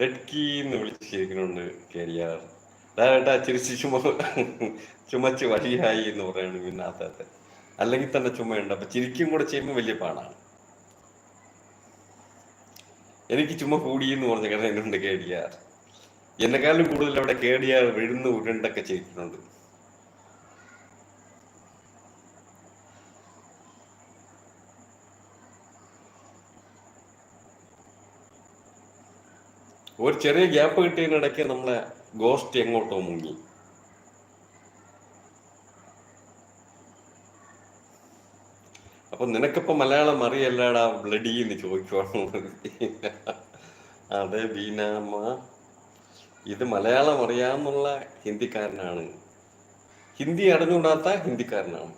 ലഡ്കി എന്ന് വിളിച്ചിരിക്കുന്നുണ്ട് കേരിയാർ. ധാരാട്ടാ ചിരിച്ച് ചുമ ചുമച്ച് വഴിയായി എന്ന് പറയാണ് പിന്നാത്തത് അല്ലെങ്കിൽ തന്നെ ചുമയുണ്ട്. അപ്പൊ ചിരിക്കും കൂടെ ചെയ്യുമ്പോൾ വലിയ പാടാണ്. എനിക്ക് ചുമ കൂടി എന്ന് പറഞ്ഞ കാരണം എന്നുണ്ട് കേടിയാർ എന്നെക്കാളും കൂടുതൽ അവിടെ കേടിയാർ വിഴുന്ന് ഉരുണ്ടൊക്കെ ചെയ്തിട്ടുണ്ട്. ഒരു ചെറിയ ഗ്യാപ്പ് കിട്ടിയതിനിടയ്ക്ക് നമ്മളെ ഗോസ്റ്റ് എങ്ങോട്ടോ മുങ്ങി. അപ്പൊ നിനക്കിപ്പോ മലയാളം അറിയല്ലാടാ ബ്ലഡി എന്ന് ചോദിക്കുവാണ്? അതെ ബീനാമ്മ ഇത് മലയാളം അറിയാമെന്നുള്ള ഹിന്ദിക്കാരനാണ്. ഹിന്ദി അറിഞ്ഞുകൂടാത്ത ഹിന്ദിക്കാരനാണ്.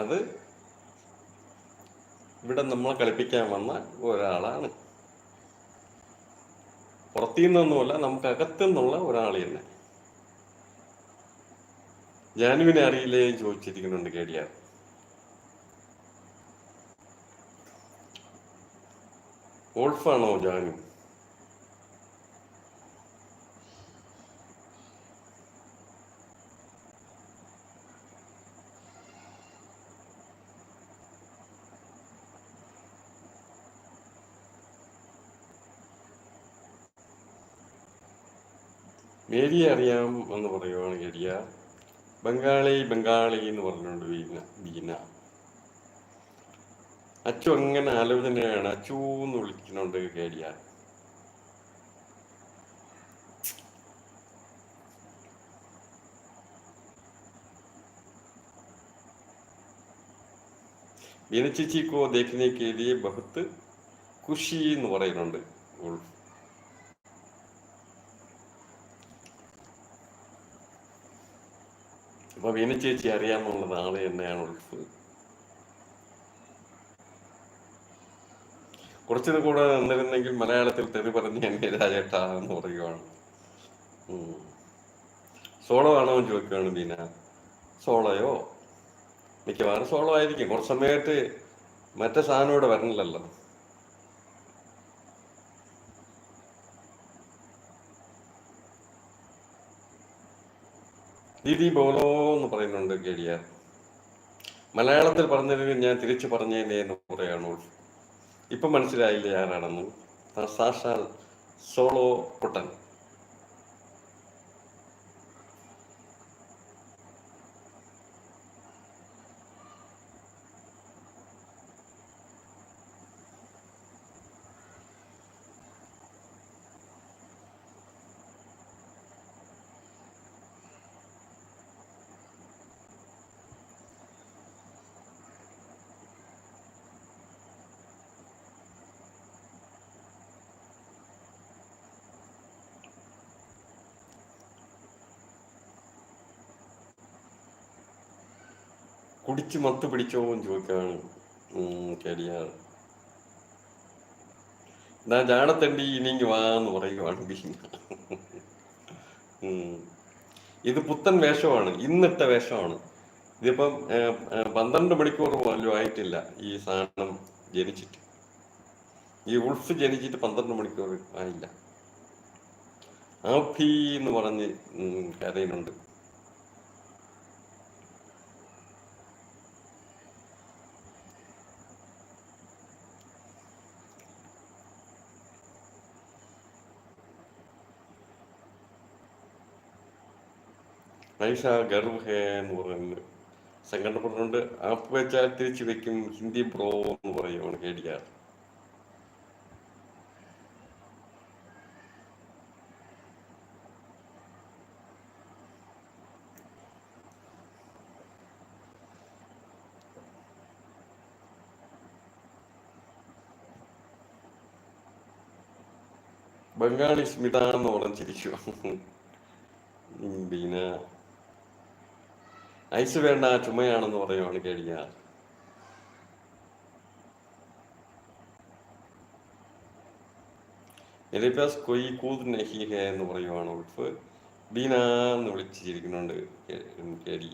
അത് ഇവിടെ നമ്മളെ കളിപ്പിക്കാൻ വന്ന ഒരാളാണ്. പുറത്തു നിന്നൊന്നുമല്ല നമുക്ക് അകത്തു നിന്നുള്ള ഒരാൾ തന്നെ. ജാനുവിനെ അറിയില്ലേ ചോദിച്ചിരിക്കുന്നുണ്ട് കേടിയാർ ഗോൾഫാണോ ജാനു? മേരിയെ അറിയാം എന്ന് പറയുവാണ് ഏരിയ ബംഗാളി ബംഗാളി എന്ന് പറഞ്ഞുകൊണ്ട് വീണ വീണ. അച്ചു അങ്ങനെ ആലോചനയാണ് അച്ചു എന്ന് വിളിക്കുന്നുണ്ട് കേടിയ. ബീനച്ചേച്ചിക്കോ ദേഖിനെ കേരിയെ ബഹത്ത് ഖുഷി എന്ന് പറയുന്നുണ്ട്. ഗോൾഫ്. അപ്പൊ വീണ ചേച്ചി അറിയാമെന്നുള്ളത് ആളെ തന്നെയാണ് ഉൾഫ് കുറച്ചിത് കൂടെ നിന്നിരുന്നെങ്കിൽ മലയാളത്തിൽ തെറി പറഞ്ഞ് എന്നെ രാജേട്ടാ എന്ന് പറയുവാണ്. സോളോ ആണോ എന്ന് ചോദിക്കുകയാണ് ബീന. സോളോയോ? മിക്കവാറും സോളോ ആയിരിക്കും. കുറച്ച് സമയത്ത് മറ്റേ സാധനം ഇവിടെ വരണില്ലല്ലോ. ദീദി ബോലോ എന്ന് പറയുന്നുണ്ട് കേടിയാർ മലയാളത്തിൽ പറഞ്ഞതിന് ഞാൻ തിരിച്ചു പറഞ്ഞേനെ എന്ന് പറയാണ് ഇപ്പൊ മനസ്സിലായില്ലേ ആരാണെന്ന്. സാക്ഷാൽ സോളോ പൊട്ടൻ. കുടിച്ച് മത്ത് പിടിച്ചോ എന്ന് ചോദിക്കാണ് ശരിയാണ്. എന്നാ ജാടത്തണ്ടി ഇനിങ്ങി വാ എന്ന് ഉം. ഇത് പുത്തൻ വേഷമാണ് ഇന്നിട്ട വേഷമാണ്. ഇതിപ്പം പന്ത്രണ്ട് മണിക്കൂർ പോലും ആയിട്ടില്ല ഈ സാധനം ജനിച്ചിട്ട്. ഈ ഉൾഫ് ജനിച്ചിട്ട് പന്ത്രണ്ട് മണിക്കൂർ ആയില്ല. ആഫി എന്ന് പറഞ്ഞ് ഉം, നൈഷ ഗർവ് ഹേ എന്ന് പറയുന്നത് സങ്കടപ്പെടുന്നുണ്ട് ആപ്പ് വെച്ചാൽ തിരിച്ചു വെക്കും. ഹിന്ദി ബ്രോ എന്ന് പറയുവാണ് കേടിയാർ ബംഗാളി സ്മിത എന്ന് പറഞ്ഞ് ചിരിച്ചു. ഉം, പിന്നെ ഐസ് വേണ്ട ചുമയാണെന്ന് പറയുവാണ് കേടിയാർ എലിബാസ് കൊയ് കൂത് നഹി എന്ന് പറയുവാണ് ഉൾഫ്. ബീന എന്ന് വിളിച്ചിരിക്കുന്നുണ്ട് കേടി